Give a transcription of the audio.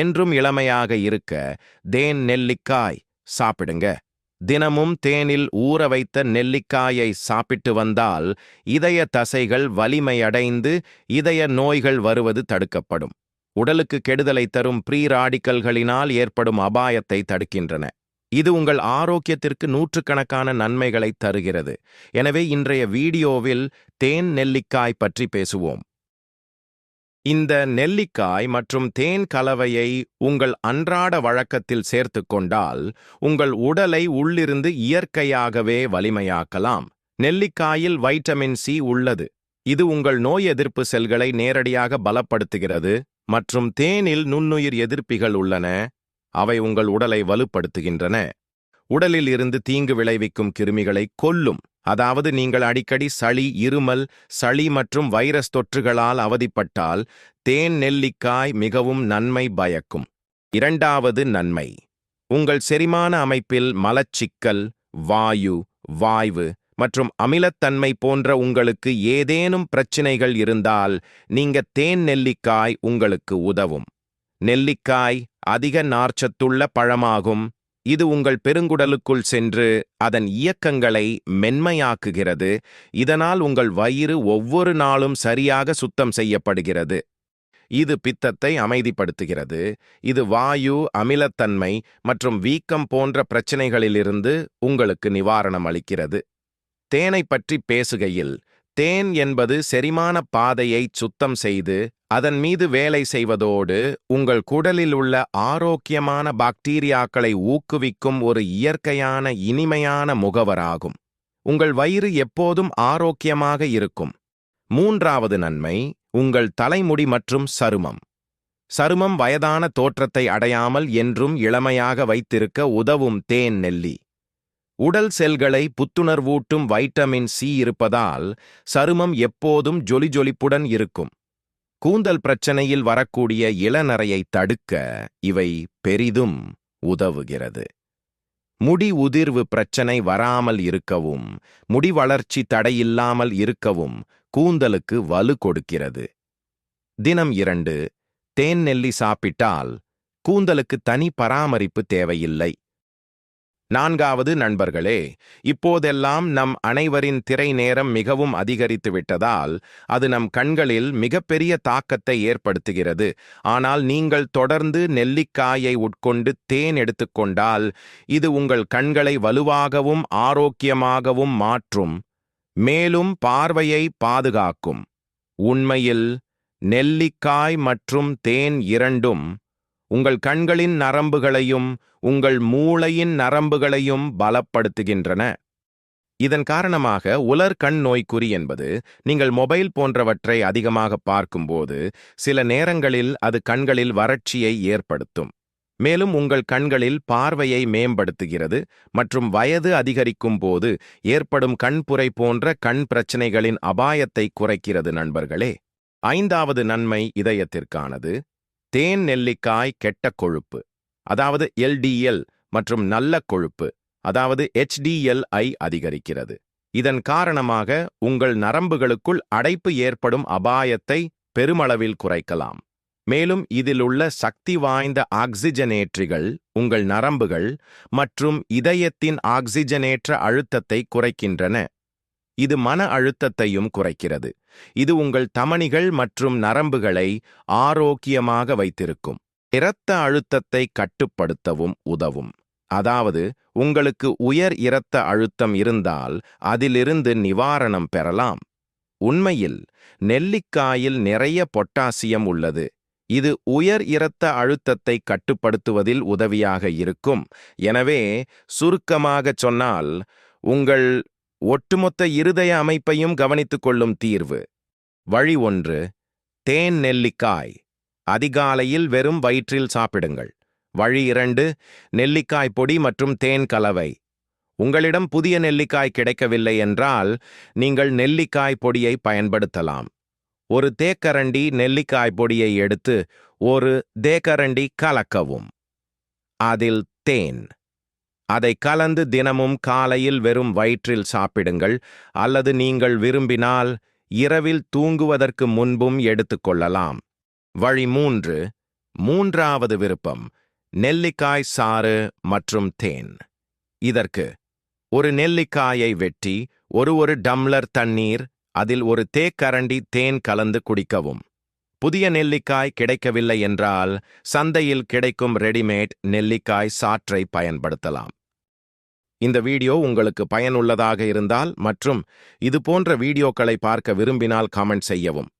என்றும் இளமையாக இருக்க தேன் நெல்லிக்காய் சாப்பிடுங்க. தினமும் தேனில் ஊற வைத்த நெல்லிக்காயை சாப்பிட்டு வந்தால் இதய தசைகள் வலிமையடைந்து இதய நோய்கள் வருவது தடுக்கப்படும். உடலுக்கு கெடுதலை தரும் ப்ரீ ராடிக்கல்களினால் ஏற்படும் அபாயத்தை தடுக்கின்றன. இது உங்கள் ஆரோக்கியத்திற்கு நூற்றுக்கணக்கான நன்மைகளை தருகிறது. எனவே இன்றைய வீடியோவில் தேன் நெல்லிக்காய் பற்றி பேசுவோம். இந்த நெல்லிக்காய் மற்றும் தேன் கலவையை உங்கள் அன்றாட வழக்கத்தில் சேர்த்துக்கொண்டால் உங்கள் உடலை உள்ளிருந்து இயற்கையாகவே வலிமையாக்கலாம். நெல்லிக்காயில் வைட்டமின் சி உள்ளது. இது உங்கள் நோய் எதிர்ப்பு செல்களை நேரடியாக பலப்படுத்துகிறது மற்றும் தேனில் நுண்ணுயிர் எதிர்ப்பிகள் உள்ளன. அவை உங்கள் உடலை வலுப்படுத்துகின்றன. உடலில் இருந்து தீங்கு விளைவிக்கும் கிருமிகளை கொல்லும். அதாவது நீங்கள் அடிக்கடி சளி இருமல் சளி மற்றும் வைரஸ் தொற்றுகளால் அவதிப்பட்டால் தேன் நெல்லிக்காய் மிகவும் நன்மை பயக்கும். இரண்டாவது நன்மை உங்கள் செரிமான அமைப்பில் மலச்சிக்கல் வாயு வாய்வு மற்றும் அமிலத்தன்மை போன்ற உங்களுக்கு ஏதேனும் பிரச்சினைகள் இருந்தால் நீங்க தேன் நெல்லிக்காய் உங்களுக்கு உதவும். நெல்லிக்காய் அதிக நார்ச்சத்துள்ள பழமாகும். இது உங்கள் பெருங்குடலுக்குள் சென்று அதன் இயக்கங்களை மென்மையாக்குகிறது. இதனால் உங்கள் வயிறு ஒவ்வொரு நாளும் சரியாக சுத்தம் செய்யப்படுகிறது. இது பித்தத்தை அமைதிப்படுத்துகிறது. இது வாயு அமிலத்தன்மை மற்றும் வீக்கம் போன்ற பிரச்சனைகளிலிருந்து உங்களுக்கு நிவாரணம் அளிக்கிறது. தேனை பற்றி பேசுகையில் தேன் என்பது செரிமான பாதையை சுத்தம் செய்து அதன் மீது வேலை செய்வதோடு உங்கள் குடலில் உள்ள ஆரோக்கியமான பாக்டீரியாக்களை ஊக்குவிக்கும் ஒரு இயற்கையான இனிமையான முகவராகும். உங்கள் வயிறு எப்போதும் ஆரோக்கியமாக இருக்கும். மூன்றாவது நன்மை உங்கள் தலைமுடி மற்றும் சருமம். சருமம் வயதான தோற்றத்தை அடையாமல் என்றும் இளமையாக வைத்திருக்க உதவும் தேன் நெல்லி. உடல் செல்களை புத்துணர்வூட்டும் வைட்டமின் சி இருப்பதால் சருமம் எப்போதும் ஜொலிஜொலிப்புடன் இருக்கும். கூந்தல் பிரச்சனையில் வரக்கூடிய இளநரையை தடுக்க இவை பெரிதும் உதவுகிறது. முடி உதிர்வு பிரச்சனை வராமல் இருக்கவும் முடி வளர்ச்சி தடையில்லாமல் இருக்கவும் கூந்தலுக்கு வலு கொடுக்கிறது. தினம் இரண்டு தேன் நெல்லி சாப்பிட்டால் கூந்தலுக்கு தனி பராமரிப்பு தேவையில்லை. நான்காவது நண்பர்களே இப்போதெல்லாம் நம் அனைவரின் திரை நேரம் மிகவும் அதிகரித்து விட்டதால் அது நம் கண்களில் மிகப்பெரிய தாக்கத்தை ஏற்படுத்துகிறது. ஆனால் நீங்கள் தொடர்ந்து நெல்லிக்காயை உட்கொண்டு தேன் எடுத்துக்கொண்டால் இது உங்கள் கண்களை வலுவாகவும் ஆரோக்கியமாகவும் மாற்றும். மேலும் பார்வையை பாதுகாக்கும். உண்மையில் நெல்லிக்காய் மற்றும் தேன் இரண்டும் உங்கள் கண்களின் நரம்புகளையும் உங்கள் மூளையின் நரம்புகளையும் பலப்படுத்துகின்றன. இதன் காரணமாக உலர் கண் நோய்க்குறி என்பது நீங்கள் மொபைல் போன்றவற்றை அதிகமாக பார்க்கும்போது சில நேரங்களில் அது கண்களில் வறட்சியை ஏற்படுத்தும். மேலும் உங்கள் கண்களில் பார்வையை மேம்படுத்துகிறது மற்றும் வயது அதிகரிக்கும் போது ஏற்படும் கண்புரை போன்ற கண் பிரச்சனைகளின் அபாயத்தை குறைக்கிறது நண்பர்களே. ஐந்தாவது நன்மை இதயத்திற்கானது. தேன் நெல்லிக்காய் கெட்ட கொழுப்பு. அதாவது எல்டிஎல் மற்றும் நல்ல கொழுப்பு அதாவது HDL-ஐ அதிகரிக்கிறது. இதன் காரணமாக உங்கள் நரம்புகளுக்குள் அடைப்பு ஏற்படும் அபாயத்தை பெருமளவில் குறைக்கலாம். மேலும் இதிலுள்ள சக்தி வாய்ந்த ஆக்சிஜனேற்றிகள் உங்கள் நரம்புகள் மற்றும் இதயத்தின் ஆக்சிஜனேற்ற அழுத்தத்தை குறைக்கின்றன. இது மன அழுத்தத்தையும் குறைக்கிறது. இது உங்கள் தமனிகள் மற்றும் நரம்புகளை ஆரோக்கியமாக வைத்திருக்கும். இரத்த அழுத்தத்தை கட்டுப்படுத்தவும் உதவும். அதாவது உங்களுக்கு உயர் இரத்த அழுத்தம் இருந்தால் அதிலிருந்து நிவாரணம் பெறலாம். உண்மையில் நெல்லிக்காயில் நிறைய பொட்டாசியம் உள்ளது. இது உயர் இரத்த அழுத்தத்தை கட்டுப்படுத்துவதில் உதவியாக இருக்கும். எனவே சுருக்கமாகச் சொன்னால் உங்கள் ஒட்டுமொத்த இருதய அமைப்பையும் கவனித்துக் கொள்ளும் தீர்வு. வழி ஒன்று தேன் நெல்லிக்காய். அதிகாலையில் வெறும் வயிற்றில் சாப்பிடுங்கள். வழி இரண்டு நெல்லிக்காய் பொடி மற்றும் தேன் கலவை. உங்களிடம் புதிய நெல்லிக்காய் கிடைக்கவில்லை என்றால் நீங்கள் நெல்லிக்காய் பொடியை பயன்படுத்தலாம். ஒரு தேக்கரண்டி நெல்லிக்காய் பொடியை எடுத்து ஒரு தேக்கரண்டி கலக்கவும். அதில் தேன். அதை கலந்து தினமும் காலையில் வெறும் வயிற்றில் சாப்பிடுங்கள். அல்லது நீங்கள் விரும்பினால் இரவில் தூங்குவதற்கு முன்பும் எடுத்துக்கொள்ளலாம் வழி மூன்று மூன்றாவது விருப்பம் நெல்லிக்காய் சாறு மற்றும் தேன். இதற்கு ஒரு நெல்லிக்காயை வெட்டி ஒரு ஒரு டம்ளர் தண்ணீர் அதில் ஒரு தேக்கரண்டி தேன் கலந்து குடிக்கவும். புதிய நெல்லிக்காய் கிடைக்கவில்லை என்றால் சந்தையில் கிடைக்கும் ரெடிமேட் நெல்லிக்காய் சாற்றை பயன்படுத்தலாம். இந்த வீடியோ உங்களுக்கு பயனுள்ளதாக இருந்தால் மற்றும் இது போன்ற வீடியோக்களை பார்க்க விரும்பினால் கமெண்ட் செய்யவும்.